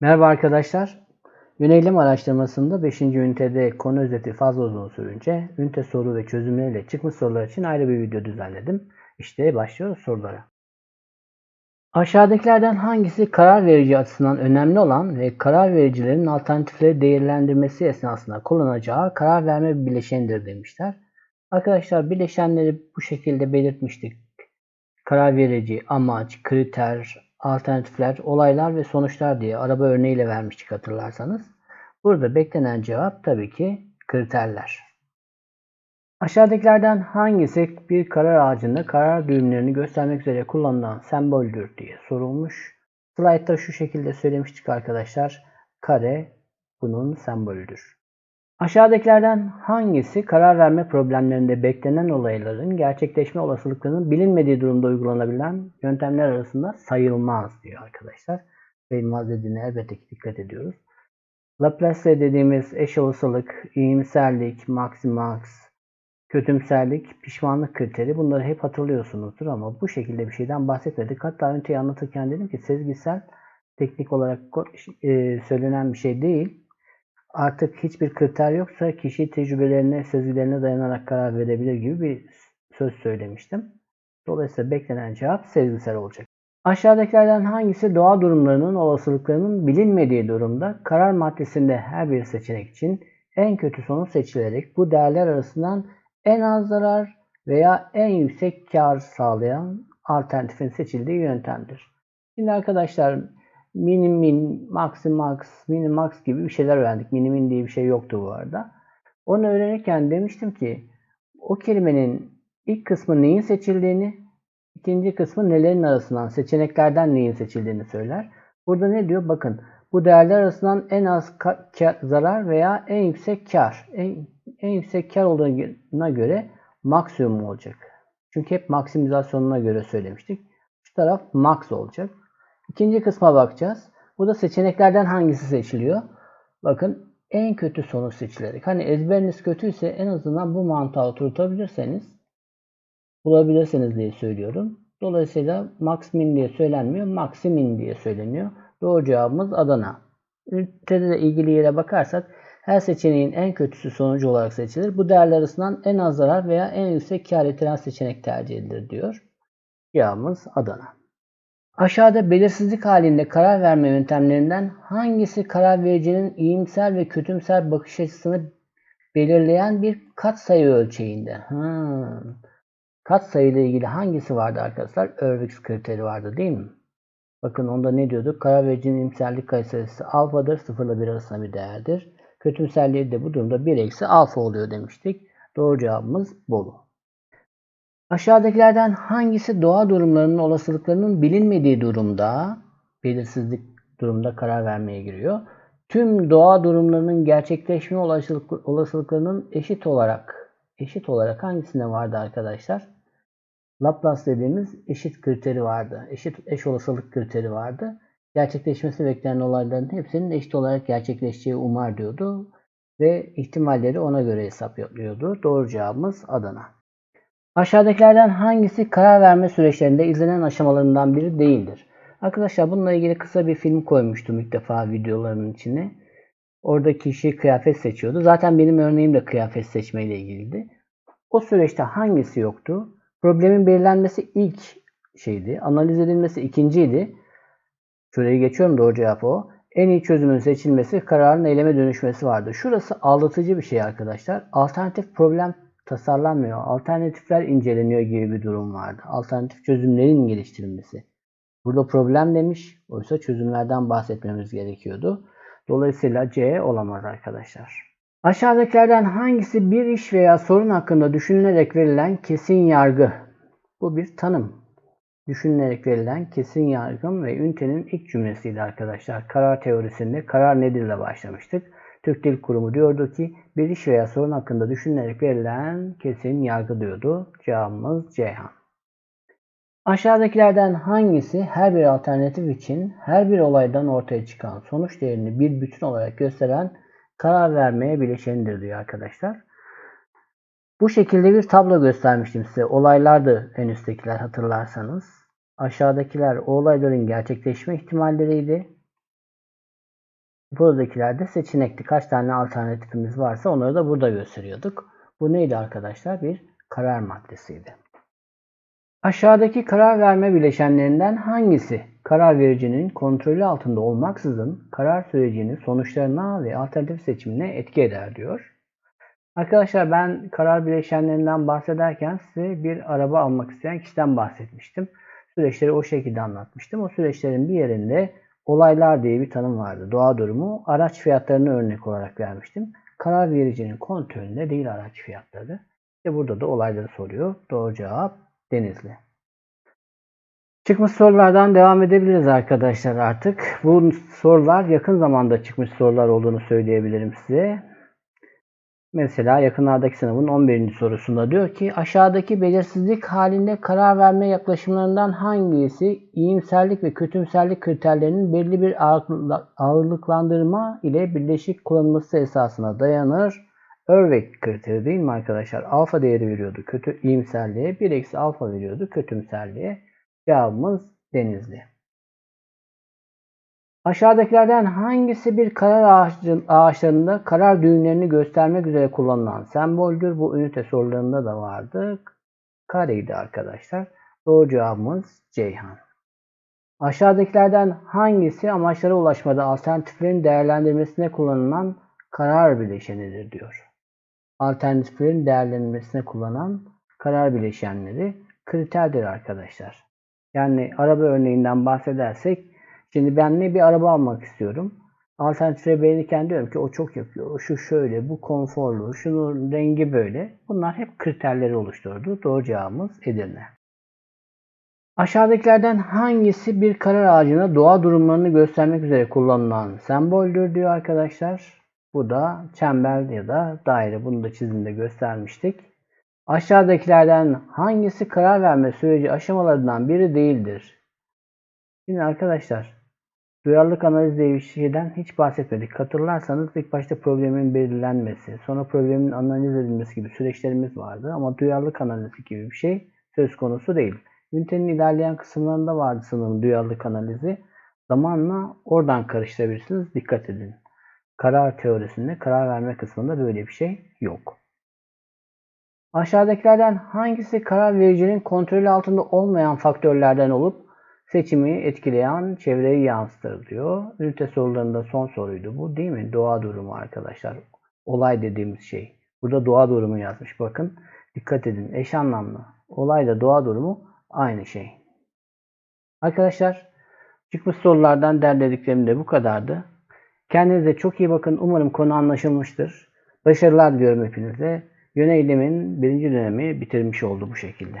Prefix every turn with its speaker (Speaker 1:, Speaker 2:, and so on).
Speaker 1: Merhaba arkadaşlar. Yönelim araştırmasında 5. ünitede konu özeti fazla uzun sürünce ünite soru ve çözümleriyle çıkmış sorular için ayrı bir video düzenledim. İşte başlıyoruz sorulara. Aşağıdakilerden hangisi karar verici açısından önemli olan ve karar vericilerin alternatifleri değerlendirmesi esnasında kullanacağı karar verme bileşenidir demişler. Arkadaşlar bileşenleri bu şekilde belirtmiştik. Karar verici, amaç, kriter, alternatifler, olaylar ve sonuçlar diye araba örneğiyle vermiştik hatırlarsanız. Burada beklenen cevap tabii ki kriterler. Aşağıdakilerden hangisi bir karar ağacında karar düğümlerini göstermek üzere kullanılan semboldür diye sorulmuş. Slide'da şu şekilde söylemiştik arkadaşlar. Kare bunun sembolüdür. Aşağıdakilerden hangisi karar verme problemlerinde beklenen olayların gerçekleşme olasılıklarının bilinmediği durumda uygulanabilen yöntemler arasında sayılmaz diyor arkadaşlar. Sayılmaz dediğine elbette ki dikkat ediyoruz. Laplace dediğimiz eş olasılık, iyimserlik, maximax, kötümserlik, pişmanlık kriteri bunları hep hatırlıyorsunuzdur ama bu şekilde bir şeyden bahsetmedik. Hatta üniteyi anlatırken dedim ki sezgisel teknik olarak e, söylenen bir şey değil artık hiçbir kriter yoksa kişi tecrübelerine, sezgilerine dayanarak karar verebilir gibi bir söz söylemiştim. Dolayısıyla beklenen cevap sezgisel olacak. Aşağıdakilerden hangisi doğa durumlarının olasılıklarının bilinmediği durumda karar maddesinde her bir seçenek için en kötü sonuç seçilerek bu değerler arasından en az zarar veya en yüksek kar sağlayan alternatifin seçildiği yöntemdir. Şimdi arkadaşlar mini min, maxi max, mini max gibi bir şeyler öğrendik. Mini min diye bir şey yoktu bu arada. Onu öğrenirken demiştim ki o kelimenin ilk kısmı neyin seçildiğini, ikinci kısmı nelerin arasından, seçeneklerden neyin seçildiğini söyler. Burada ne diyor? Bakın bu değerler arasından en az zarar veya en yüksek kar. En, en yüksek kar olduğuna göre maksimum olacak. Çünkü hep maksimizasyonuna göre söylemiştik. Şu taraf max olacak. İkinci kısma bakacağız. Bu da seçeneklerden hangisi seçiliyor? Bakın en kötü sonuç seçilerek. Hani ezberiniz kötüyse en azından bu mantığa oturtabilirseniz bulabilirsiniz diye söylüyorum. Dolayısıyla max min diye söylenmiyor. Maximin diye söyleniyor. Doğru cevabımız Adana. Ünitede de ilgili yere bakarsak her seçeneğin en kötüsü sonucu olarak seçilir. Bu değerler arasından en az zarar veya en yüksek kar getiren seçenek tercih edilir diyor. Cevabımız Adana. Aşağıda belirsizlik halinde karar verme yöntemlerinden hangisi karar vericinin iyimser ve kötümser bakış açısını belirleyen bir katsayı ölçeğinde? Hmm. Katsayı ile ilgili hangisi vardı arkadaşlar? Irvix kriteri vardı değil mi? Bakın onda ne diyorduk? Karar vericinin iyimserlik katsayısı alfadır. 0 ile 1 arasında bir değerdir. Kötümserliği de bu durumda 1 eksi alfa oluyor demiştik. Doğru cevabımız Bolu. Aşağıdakilerden hangisi doğa durumlarının olasılıklarının bilinmediği durumda, belirsizlik durumda karar vermeye giriyor? Tüm doğa durumlarının gerçekleşme olasılık, olasılıklarının eşit olarak eşit olarak hangisinde vardı arkadaşlar? Laplace dediğimiz eşit kriteri vardı. Eşit eş olasılık kriteri vardı. Gerçekleşmesi beklenen olayların hepsinin eşit olarak gerçekleşeceği umar diyordu ve ihtimalleri ona göre hesaplıyordu. Doğru cevabımız Adana. Aşağıdakilerden hangisi karar verme süreçlerinde izlenen aşamalarından biri değildir? Arkadaşlar bununla ilgili kısa bir film koymuştum ilk defa videolarımın içine. Orada kişi kıyafet seçiyordu. Zaten benim örneğim de kıyafet seçmeyle ilgiliydi. O süreçte hangisi yoktu? Problemin belirlenmesi ilk şeydi. Analiz edilmesi ikinciydi. Şurayı geçiyorum doğru cevap o. En iyi çözümün seçilmesi, kararın eyleme dönüşmesi vardı. Şurası aldatıcı bir şey arkadaşlar. Alternatif problem tasarlanmıyor, alternatifler inceleniyor gibi bir durum vardı. Alternatif çözümlerin geliştirilmesi. Burada problem demiş, oysa çözümlerden bahsetmemiz gerekiyordu. Dolayısıyla C olamaz arkadaşlar. Aşağıdakilerden hangisi bir iş veya sorun hakkında düşünülerek verilen kesin yargı? Bu bir tanım. Düşünülerek verilen kesin yargım ve ünitenin ilk cümlesiydi arkadaşlar. Karar teorisinde karar nedir ile başlamıştık. Türk Dil Kurumu diyordu ki bir iş veya sorun hakkında düşünülerek verilen kesin yargı diyordu. Cevabımız Ceyhan. Aşağıdakilerden hangisi her bir alternatif için her bir olaydan ortaya çıkan sonuç değerini bir bütün olarak gösteren karar vermeye bileşenidir diyor arkadaşlar. Bu şekilde bir tablo göstermiştim size. Olaylardı en üsttekiler hatırlarsanız. Aşağıdakiler o olayların gerçekleşme ihtimalleriydi. Buradakilerde seçenekli. Kaç tane alternatifimiz varsa onları da burada gösteriyorduk. Bu neydi arkadaşlar? Bir karar maddesiydi. Aşağıdaki karar verme bileşenlerinden hangisi karar vericinin kontrolü altında olmaksızın karar sürecinin sonuçlarına ve alternatif seçimine etki eder diyor. Arkadaşlar ben karar bileşenlerinden bahsederken size bir araba almak isteyen kişiden bahsetmiştim. Süreçleri o şekilde anlatmıştım. O süreçlerin bir yerinde olaylar diye bir tanım vardı. Doğa durumu araç fiyatlarını örnek olarak vermiştim. Karar vericinin kontrolünde değil araç fiyatları. İşte burada da olayları soruyor. Doğru cevap Denizli. Çıkmış sorulardan devam edebiliriz arkadaşlar artık. Bu sorular yakın zamanda çıkmış sorular olduğunu söyleyebilirim size. Mesela yakınlardaki sınavın 11. sorusunda diyor ki aşağıdaki belirsizlik halinde karar verme yaklaşımlarından hangisi iyimserlik ve kötümserlik kriterlerinin belli bir ağırlıklandırma ile birleşik kullanılması esasına dayanır? Örvek kriteri değil mi arkadaşlar? Alfa değeri veriyordu kötü iyimserliğe. 1 eksi alfa veriyordu kötümserliğe. Cevabımız Denizli. Aşağıdakilerden hangisi bir karar ağaçlarında karar düğümlerini göstermek üzere kullanılan semboldür? Bu ünite sorularında da vardı. Kareydi arkadaşlar. Doğru cevabımız Ceyhan. Aşağıdakilerden hangisi amaçlara ulaşmada alternatiflerin değerlendirmesine kullanılan karar bileşenidir diyor. Alternatiflerin değerlendirmesine kullanılan karar bileşenleri kriterdir arkadaşlar. Yani araba örneğinden bahsedersek Şimdi ben ne bir araba almak istiyorum. Alternatife beğenirken diyorum ki o çok yapıyor. Şu şöyle, bu konforlu, şunun rengi böyle. Bunlar hep kriterleri oluşturdu. Doğru cevabımız Edirne. Aşağıdakilerden hangisi bir karar ağacına doğa durumlarını göstermek üzere kullanılan semboldür diyor arkadaşlar. Bu da çember ya da daire. Bunu da çizimde göstermiştik. Aşağıdakilerden hangisi karar verme süreci aşamalarından biri değildir? Şimdi arkadaşlar Duyarlılık analiz diye bir şeyden hiç bahsetmedik. Hatırlarsanız ilk başta problemin belirlenmesi, sonra problemin analiz edilmesi gibi süreçlerimiz vardı. Ama duyarlılık analizi gibi bir şey söz konusu değil. Ünitenin ilerleyen kısımlarında vardı sanırım duyarlılık analizi. Zamanla oradan karıştırabilirsiniz. Dikkat edin. Karar teorisinde karar verme kısmında böyle bir şey yok. Aşağıdakilerden hangisi karar vericinin kontrolü altında olmayan faktörlerden olup Seçimi etkileyen çevreyi yansıtır diyor. Ünite sorularında son soruydu bu değil mi? Doğa durumu arkadaşlar. Olay dediğimiz şey. Burada doğa durumu yazmış bakın. Dikkat edin eş anlamlı. Olayla doğa durumu aynı şey. Arkadaşlar çıkmış sorulardan derlediklerim de bu kadardı. Kendinize çok iyi bakın. Umarım konu anlaşılmıştır. Başarılar diliyorum hepinize. Yöneylemin birinci dönemi bitirmiş oldu bu şekilde.